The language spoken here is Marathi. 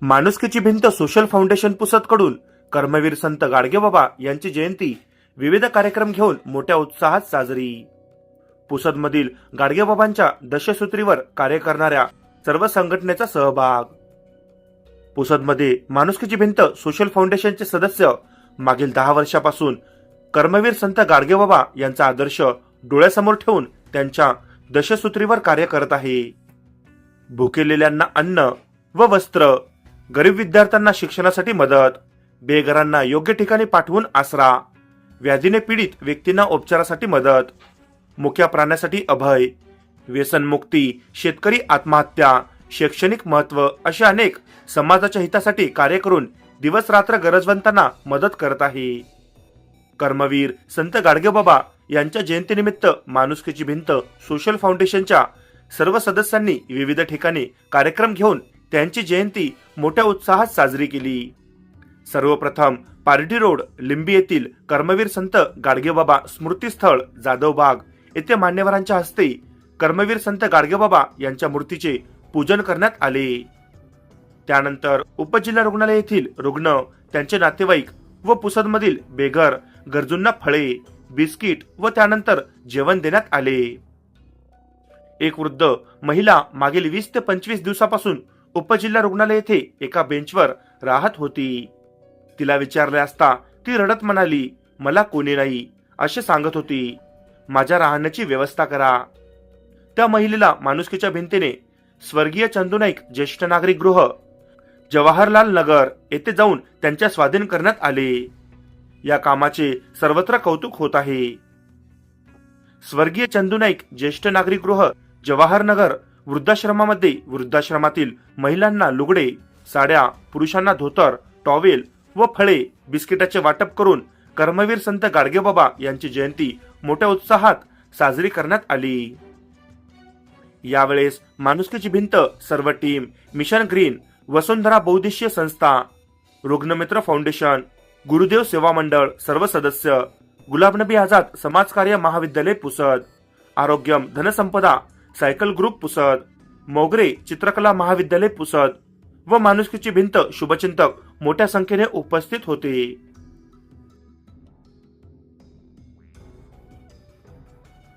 माणुसकीची भिंत सोशल फाउंडेशन पुसदकडून कर्मवीर संत गाडगेबाबा यांची जयंती विविध कार्यक्रम घेऊन मोठ्या उत्साहात साजरी. पुसदमधील गाडगेबाबांच्या दशसूत्रीवर कार्य करणाऱ्या सर्व संघटनेचा सहभाग. पुसदमध्ये माणुसकीची भिंत सोशल फाउंडेशनचे सदस्य मागील दहा वर्षापासून कर्मवीर संत गाडगेबाबा यांचा आदर्श डोळ्यासमोर ठेवून त्यांच्या दशसूत्रीवर कार्य करत आहे. भुकेलेल्यांना अन्न व वस्त्र गरीब विद्यार्थ्यांना शिक्षणासाठी मदत बेघरांना योग्य ठिकाणी पाठवून आसरा व्याधीने पीडित व्यक्तींना उपचारासाठी मदत मुक्या प्राण्यासाठी अभय व्यसनमुक्ती शेतकरी आत्महत्या शैक्षणिक महत्त्व असे अनेक समाजाच्या हितासाठी कार्य करून दिवस रात्र गरजवंतांना मदत करत आहे. कर्मवीर संत गाडगेबाबा यांच्या जयंतीनिमित्त माणुसकीची भिंत सोशल फाउंडेशनच्या सर्व सदस्यांनी विविध ठिकाणी कार्यक्रम घेऊन त्यांची जयंती मोठ्या उत्साहात साजरी केली. सर्वप्रथम पार्टी रोड लिंबी येथील कर्मवीर संत गाडगेबाबा स्मृतीस्थळ जाधवबाग येथे मान्यवरांच्या हस्ते कर्मवीर संत गाडगेबाबा यांच्या मूर्तीचे पूजन करण्यात आले. त्यानंतर उपजिल्हा रुग्णालय येथील रुग्ण त्यांचे नातेवाईक व पुसदमधील बेघर गरजूंना फळे बिस्किट व त्यानंतर जेवण देण्यात आले. एक वृद्ध महिला मागील वीस ते पंचवीस दिवसापासून उपजिल्हा रुग्णालय येथे एका बेंचवर राहत होती. तिला विचारले असता ती रडत म्हणाली मला कोणी नाही असे सांगत होती. माझ्या राहण्याची व्यवस्था करा. त्या महिलेला माणुसकीच्या भिंतीने स्वर्गीय चंदू नाईक ज्येष्ठ नागरिक गृह जवाहरलाल नगर येथे जाऊन त्यांच्या स्वाधीन करण्यात आले. या कामाचे सर्वत्र कौतुक होत आहे. स्वर्गीय चंदू नाईक ज्येष्ठ नागरिक गृह जवाहरनगर वृद्धाश्रमामध्ये वृद्धाश्रमातील महिलांना लुगडे साड्या पुरुषांना धोतर टॉवेल व फळे बिस्किटाचे वाटप करून कर्मवीर संत गाडगेबाबा यांची जयंती मोठ्या उत्साहात साजरी करण्यात आली. यावेळेस माणुसकीची भिंत सर्व टीम मिशन ग्रीन वसुंधरा बहुद्देशीय संस्था रुग्णमित्र फाउंडेशन गुरुदेव सेवा मंडळ सर्व सदस्य गुलाबनबी आझाद समाजकार्य महाविद्यालय पुसद आरोग्यम धनसंपदा सायकल ग्रुप पुसद मोगरे चित्रकला महाविद्यालय पुसद व माणुसकीची भिंत शुभचिंतक मोठ्या संख्येने उपस्थित होते.